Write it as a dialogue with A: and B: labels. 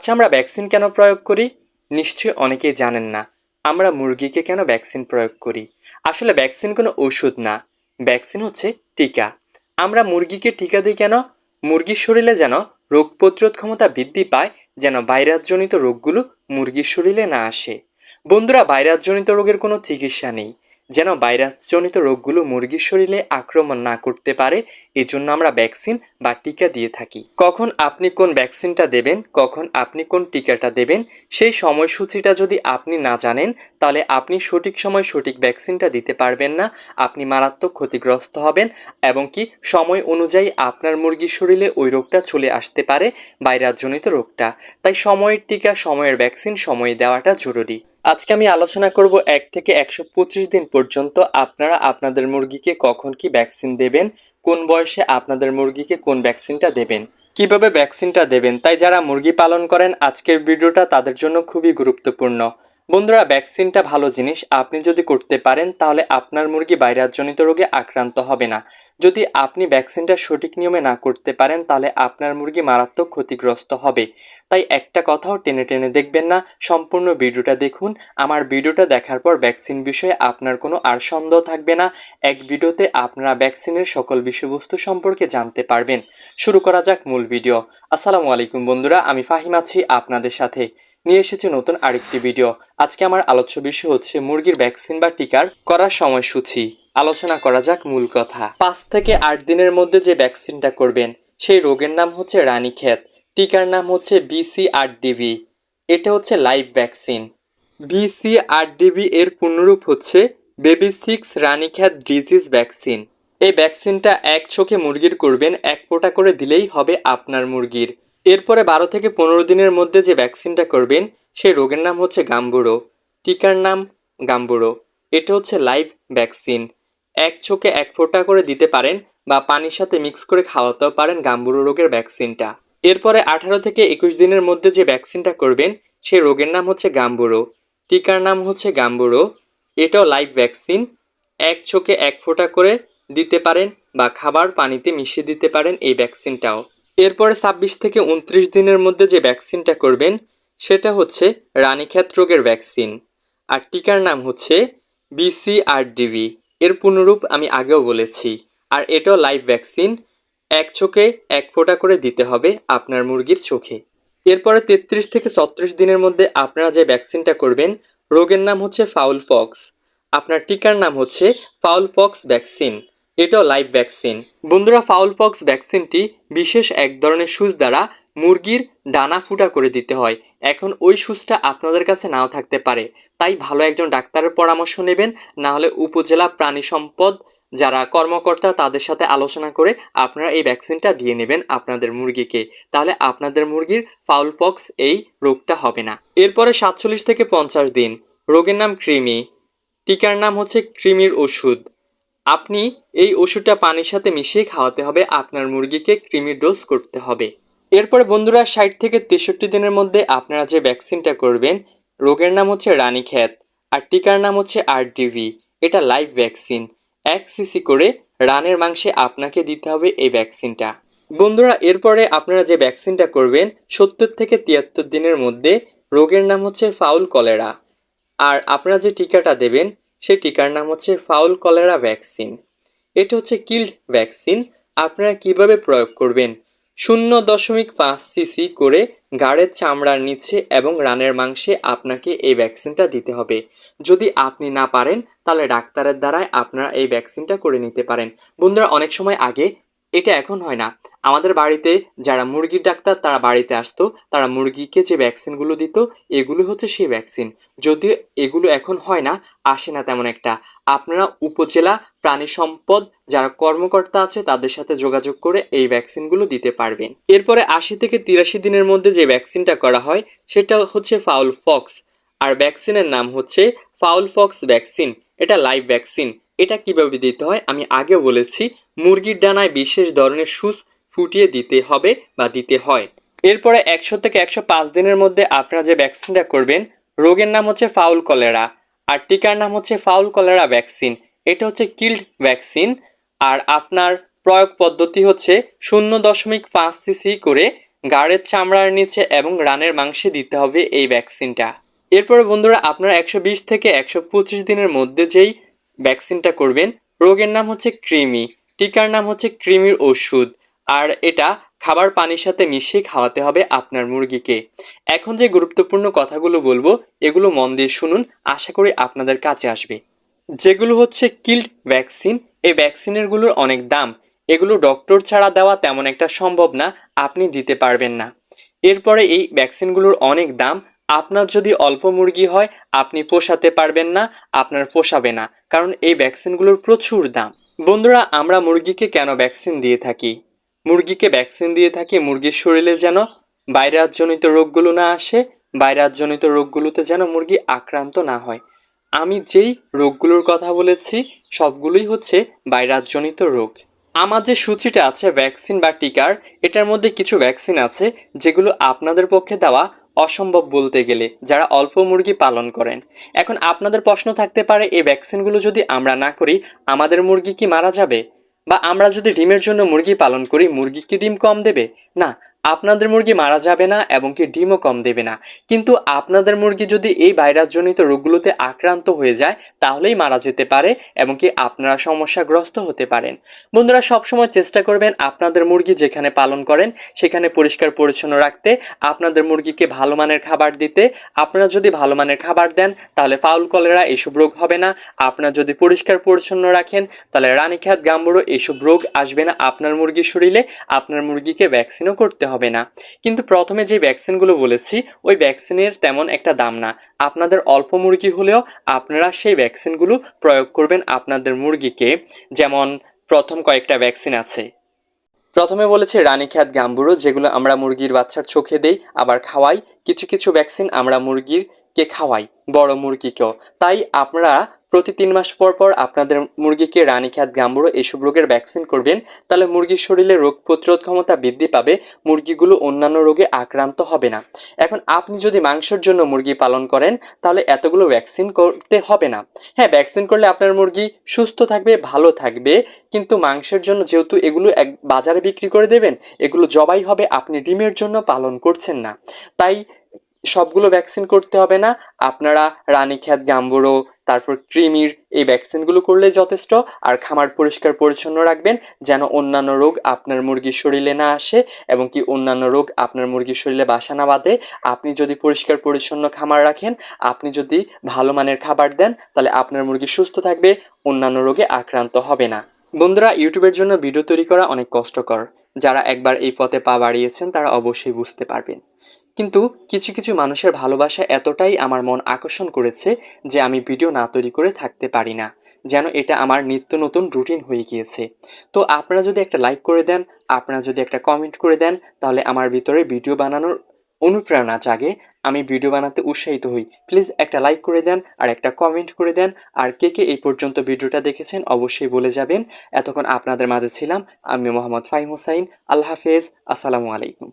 A: আচ্ছা আমরা ভ্যাকসিন কেন প্রয়োগ করি? নিশ্চয়ই অনেকেই জানেন না। আমরা মুরগিকে কেন ভ্যাকসিন প্রয়োগ করি? আসলে ভ্যাকসিন কোনো ওষুধ না। ভ্যাকসিন হচ্ছে টিকা। আমরা মুরগিকে টিকা দিই কেন? মুরগির শরীরে যেন রোগ প্রতিরোধ ক্ষমতা বৃদ্ধি পায়, যেন ভাইরাসজনিত রোগগুলো মুরগির শরীরে না আসে। বন্ধুরা, ভাইরাসজনিত রোগের কোনো চিকিৎসা নেই। যেন ভাইরাসজনিত রোগগুলো মুরগির শরীরে আক্রমণ না করতে পারে, এজন্য আমরা ভ্যাকসিন বা টিকা দিয়ে থাকি। কখন আপনি কোন ভ্যাকসিনটা দেবেন, কখন আপনি কোন টিকাটা দেবেন, সেই সময়সূচিটা যদি আপনি না জানেন, তাহলে আপনি সঠিক সময় সঠিক ভ্যাকসিনটা দিতে পারবেন না, আপনি মারাত্মক ক্ষতিগ্রস্ত হবেন এবং কি সময় অনুযায়ী আপনার মুরগির শরীরে ওই রোগটা চলে আসতে পারে, ভাইরাসজনিত রোগটা। তাই সময়ের টিকা, সময়ের ভ্যাকসিন, সময়ে দেওয়াটা জরুরি। আজকে আমি আলোচনা করব এক থেকে একশো পঁচিশ দিন পর্যন্ত আপনারা আপনাদের মুরগিকে কখন কি ভ্যাকসিন দেবেন, কোন বয়সে আপনাদের মুরগিকে কোন ভ্যাকসিনটা দেবেন, কীভাবে ভ্যাকসিনটা দেবেন, তাই যারা মুরগি পালন করেন, আজকের ভিডিওটা তাদের জন্য খুবই গুরুত্বপূর্ণ। বন্ধুরা, ভ্যাকসিনটা ভালো জিনিস। আপনি যদি করতে পারেন, তাহলে আপনার মুরগি ভাইরাসজনিত রোগে আক্রান্ত হবে না। যদি আপনি ভ্যাকসিনটা সঠিক নিয়মে না করতে পারেন, তাহলে আপনার মুরগি মারাত্মক ক্ষতিগ্রস্ত হবে। তাই একটা কথাও টেনে টেনে দেখবেন না। সম্পূর্ণ ভিডিওটা দেখুন। আমার ভিডিওটা দেখার পর ভ্যাকসিন বিষয়ে আপনার কোনো আর সন্দেহ থাকবে না। এক ভিডিওতে আপনারা ভ্যাকসিনের সকল বিষয়বস্তু সম্পর্কে জানতে পারবেন। শুরু করা যাক মূল ভিডিও। আসসালামু আলাইকুম বন্ধুরা, আমি ফাহিম আছি আপনাদের সাথে। নিয়ে এসেছি নতুন আরেকটি ভিডিও। আজকে আমার আলোচ্য বিষয় হচ্ছে মুরগির ভ্যাকসিন বা টিকার করার সময়সূচি। আলোচনা করা যাক মূল কথা। পাঁচ থেকে আট দিনের মধ্যে যে ভ্যাকসিনটা করবেন, সেই রোগের নাম হচ্ছে রানীক্ষেত টিকার নাম হচ্ছে বিসিআরডিভি এটা হচ্ছে লাইভ ভ্যাকসিন। বিসিআরডিবি এর পূর্ণরূপ হচ্ছে baby six Ranikhet disease vaccine. এই ভ্যাকসিনটা এক চোখে মুরগির করবেন, এক ফোঁটা করে দিলেই হবে আপনার মুরগির। এরপরে বারো থেকে পনেরো দিনের মধ্যে যে ভ্যাকসিনটা করবেন, সেই রোগের নাম হচ্ছে গাম্বুরো। টিকার নাম গাম্বুরো। এটা হচ্ছে লাইভ ভ্যাকসিন। এক চোখে এক ফোঁটা করে দিতে পারেন বা পানির সাথে মিক্স করে খাওয়াতেও পারেন গাম্বুরো রোগের ভ্যাকসিনটা। এরপরে আঠারো থেকে একুশ দিনের মধ্যে যে ভ্যাকসিনটা করবেন, সেই রোগের নাম হচ্ছে গাম্বুরো। টিকার নাম হচ্ছে গাম্বুরো। এটাও লাইভ ভ্যাকসিন। এক চোখে এক ফোঁটা করে দিতে পারেন বা খাবার পানিতে মিশিয়ে দিতে পারেন এই ভ্যাকসিনটাও। এরপরে ছাব্বিশ থেকে উনত্রিশ দিনের মধ্যে যে ভ্যাকসিনটা করবেন, সেটা হচ্ছে রানীক্ষেত রোগের ভ্যাকসিন। আর টিকার নাম হচ্ছে বিসিআরডিভি এর পুনরূপ আমি আগেও বলেছি। আর এটাও লাইভ ভ্যাকসিন, এক চোখে এক ফোঁটা করে দিতে হবে আপনার মুরগির চোখে। এরপরে তেত্রিশ থেকে ছত্রিশ দিনের মধ্যে আপনারা যে ভ্যাকসিনটা করবেন, রোগের নাম হচ্ছে ফাউল ফক্স। আপনার টিকার নাম হচ্ছে ফাউল ফক্স ভ্যাকসিন। এটাও লাইভ ভ্যাকসিন বন্ধুরা ফাউল পক্স ভ্যাকসিনটি বিশেষ এক ধরনের সুচ দ্বারা মুরগির ডানা ফুটা করে দিতে হয়। এখন ওই সুচটা আপনাদের কাছে নাও থাকতে পারে। তাই ভালো একজন ডাক্তারের পরামর্শ নেবেন, না হলে উপজেলা প্রাণী সম্পদ যারা কর্মকর্তা তাদের সাথে আলোচনা করে আপনারা এই ভ্যাকসিনটা দিয়ে নেবেন আপনাদের মুরগিকে। তাহলে আপনাদের মুরগির ফাউল পক্স এই রোগটা হবে না। এরপরে সাতচল্লিশ থেকে পঞ্চাশ দিন। রোগের নাম কৃমি। টিকার নাম হচ্ছে কৃমির ওষুধ। আপনি এই ওষুধটা পানির সাথে মিশিয়ে খাওয়াতে হবে, আপনার মুরগিকে ক্রিমি ডোজ করতে হবে। এরপরে বন্ধুরা, ষাট থেকে তেষট্টি দিনের মধ্যে আপনারা যে ভ্যাকসিনটা করবেন, রোগের নাম হচ্ছে রানীক্ষেত আর টিকার নাম হচ্ছে আরডিভি এটা লাইভ ভ্যাকসিন। এক সিসি করে রানের মাংসে আপনাকে দিতে হবে এই ভ্যাকসিনটা। বন্ধুরা, এরপরে আপনারা যে ভ্যাকসিনটা করবেন, সত্তর থেকে তিয়াত্তর দিনের মধ্যে রোগের নাম হচ্ছে ফাউল কলেরা। আর আপনারা যে টিকাটা দেবেন সেই টিকার নাম হচ্ছে ফাউল কলেরা ভ্যাকসিন। এটা হচ্ছে কিল্ড ভ্যাকসিন। আপনারা কীভাবে প্রয়োগ করবেন? শূন্য দশমিক পাঁচ সিসি করে গাড়ের চামড়ার নিচে এবং রানের মাংসে আপনাকে এই ভ্যাকসিনটা দিতে হবে। যদি আপনি না পারেন, তাহলে ডাক্তারের দ্বারায় আপনারা এই ভ্যাকসিনটা করে নিতে পারেন। বন্ধুরা, অনেক সময় আগে এটা এখন হয় না। আমাদের বাড়িতে যারা মুরগির ডাক্তার, তারা বাড়িতে আসতো, তারা মুরগিকে যে ভ্যাকসিনগুলো দিত, এগুলো হচ্ছে সেই ভ্যাকসিন। যদিও এগুলো এখন হয় না, আসে না তেমন একটা। আপনারা উপজেলা প্রাণী সম্পদ যারা কর্মকর্তা আছে, তাদের সাথে যোগাযোগ করে এই ভ্যাকসিনগুলো দিতে পারবেন। এরপরে আশি থেকে তিরাশি দিনের মধ্যে যে ভ্যাকসিনটা করা হয়, সেটা হচ্ছে ফাউল ফক্স। আর ভ্যাকসিনের নাম হচ্ছে ফাউল ফক্স ভ্যাকসিন। এটা লাইভ ভ্যাকসিন। এটা কীভাবে দিতে হয়? আমি আগে বলেছি, মুরগির ডানায় বিশেষ ধরনের সুচ ফুটিয়ে দিতে হবে বা দিতে হয়। এরপরে একশো থেকে একশো পাঁচ দিনের মধ্যে আপনারা যে ভ্যাকসিনটা করবেন, রোগের নাম হচ্ছে ফাউল কলেরা। আর টিকার নাম হচ্ছে ফাউল কলেরা ভ্যাকসিন। এটা হচ্ছে কিল্ড ভ্যাকসিন। আর আপনার প্রয়োগ পদ্ধতি হচ্ছে শূন্য দশমিক পাঁচ সিসি করে গাড়ের চামড়ার নিচে এবং রানের মাংসে দিতে হবে এই ভ্যাকসিনটা। এরপরে বন্ধুরা, আপনারা একশো বিশ থেকে একশো পঁচিশ দিনের মধ্যে যেই ভ্যাকসিনটা করবেন। রোগের নাম হচ্ছে কৃমি। টিকার নাম হচ্ছে কৃমির ওষুধ। আর এটা খাবার পানির সাথে মিশিয়ে খাওয়াতে হবে আপনার মুরগিকে। এখন যে গুরুত্বপূর্ণ কথাগুলো বলব, এগুলো মন দিয়ে শুনুন, আশা করি আপনাদের কাছে আসবে। যেগুলো হচ্ছে কিল্ড ভ্যাকসিন, এই ভ্যাকসিনেরগুলোর অনেক দাম। এগুলো ডক্টর ছাড়া দেওয়া তেমন একটা সম্ভব না, আপনি দিতে পারবেন না। এরপরে এই ভ্যাকসিনগুলোর অনেক দাম। আপনার যদি অল্প মুরগি হয়, আপনি পোষাতে পারবেন না, আপনার পোষাবে না। কারণ এই ভ্যাকসিনগুলোর প্রচুর দাম। বন্ধুরা, আমরা মুরগিকে কেন ভ্যাকসিন দিয়ে থাকি? মুরগিকে ভ্যাকসিন দিয়ে থাকি মুরগির শরীরে যেন বাইরাতজনিত রোগগুলো না আসে বাইরাতজনিত রোগগুলোতে যেন মুরগি আক্রান্ত না হয়। আমি যেই রোগগুলোর কথা বলেছি, সবগুলোই হচ্ছে বাইরাতজনিত রোগ। আমার যে সূচিটা আছে, ভ্যাকসিন বা টিকার, এটার মধ্যে কিছু ভ্যাকসিন আছে, যেগুলো আপনাদের পক্ষে দেওয়া অসম্ভব বলতে গেলে যারা অল্প মুরগি পালন করেন। এখন আপনাদের প্রশ্ন থাকতে পারে, এই ভ্যাকসিনগুলো যদি আমরা না করি, আমাদের মুরগি কি মারা যাবে? বা আমরা যদি ডিমের জন্য মুরগি পালন করি, মুরগি কি ডিম কম দেবে? না আপনাদের মুরগি মারা যাবে না এবং কি ডিমও কম দেবে না। কিন্তু আপনাদের মুরগি যদি এই ভাইরাসজনিত রোগগুলোতে আক্রান্ত হয়ে যায়, তাহলেই মারা যেতে পারে এবং কি আপনারা সমস্যাগ্রস্ত হতে পারেন। বন্ধুরা, সবসময় চেষ্টা করবেন আপনাদের মুরগি যেখানে পালন করেন, সেখানে পরিষ্কার পরিচ্ছন্ন রাখতে, আপনাদের মুরগিকে ভালো মানের খাবার দিতে। আপনারা যদি ভালো মানের খাবার দেন, তাহলে ফাউল কলেরা এইসব রোগ হবে না। আপনারা যদি পরিষ্কার পরিচ্ছন্ন রাখেন, তাহলে রানীখ্যাত গাম্বুরো এইসব রোগ আসবে না আপনার মুরগির শরীরে। আপনার মুরগিকে ভ্যাকসিনও করতে হবে না। কিন্তু প্রথমে যে ভ্যাকসিনগুলো বলেছি, ওই ভ্যাকসিনের তেমন একটা দাম না। আপনাদের অল্প মুরগি হলেও আপনারা সেই ভ্যাকসিনগুলো প্রয়োগ করবেন আপনাদের মুরগিকে। যেমন প্রথম কয়েকটা ভ্যাকসিন আছে। প্রথমে বলেছে রানীখ্যাত গাম্বুরো, যেগুলো আমরা মুরগির বাচ্চার চোখে দেই, আবার খাওয়াই। কিছু কিছু ভ্যাকসিন আমরা মুরগিরকে খাওয়াই বড় মুরগিকেও। তাই আপনারা প্রতি তিন মাস পর পর আপনাদের মুরগিকে রানীখ্যাত গাম্বুরো এসব রোগের ভ্যাকসিন করবেন। তাহলে মুরগির শরীরে রোগ প্রতিরোধ ক্ষমতা বৃদ্ধি পাবে, মুরগিগুলো অন্যান্য রোগে আক্রান্ত হবে না। এখন আপনি যদি মাংসের জন্য মুরগি পালন করেন, তাহলে এতগুলো ভ্যাকসিন করতে হবে না। হ্যাঁ ভ্যাকসিন করলে আপনার মুরগি সুস্থ থাকবে, ভালো থাকবে, কিন্তু মাংসের জন্য যেহেতু এগুলো এক বাজারে বিক্রি করে দেবেন, এগুলো জবাই হবে, আপনি ডিমের জন্য পালন করছেন না। তাই সবগুলো ভ্যাকসিন করতে হবে না। আপনারা রানীখ্যাত গাম্বুরো, তারপর কৃমির এই ভ্যাকসিনগুলো করলে যথেষ্ট। আর খামার পরিষ্কার পরিচ্ছন্ন রাখবেন যেন অন্যান্য রোগ আপনার মুরগির শরীরে না আসে এবং কি অন্যান্য রোগ আপনার মুরগির শরীরে বাসা না বাঁধে। আপনি যদি পরিষ্কার পরিচ্ছন্ন খামার রাখেন, আপনি যদি ভালো মানের খাবার দেন, তাহলে আপনার মুরগি সুস্থ থাকবে, অন্যান্য রোগে আক্রান্ত হবে না। বন্ধুরা, ইউটিউবের জন্য ভিডিও তৈরি করা অনেক কষ্টকর। যারা একবার এই পথে পা বাড়িয়েছেন, তারা অবশ্যই বুঝতে পারবেন। কিন্তু কিছু কিছু মানুষের ভালোবাসা এতটাই আমার মন আকর্ষণ করেছে যে আমি ভিডিও না তৈরি করে থাকতে পারি না, যেন এটা আমার নিত্য নতুন রুটিন হয়ে গিয়েছে। তো আপনারা যদি একটা লাইক করে দেন, আপনারা যদি একটা কমেন্ট করে দেন, তাহলে আমার ভিতরে ভিডিও বানানোর অনুপ্রেরণা জাগে, আমি ভিডিও বানাতে উৎসাহিত হই। প্লিজ একটা লাইক করে দেন আর একটা কমেন্ট করে দেন, আর কে কে এই পর্যন্ত ভিডিওটা দেখেছেন অবশ্যই বলে যাবেন। এতক্ষণ আপনাদের মাঝে ছিলাম, আমি মোহাম্মদ ফাহিম হোসাইন, আল্লাহ হাফেজ, আসসালামু আলাইকুম।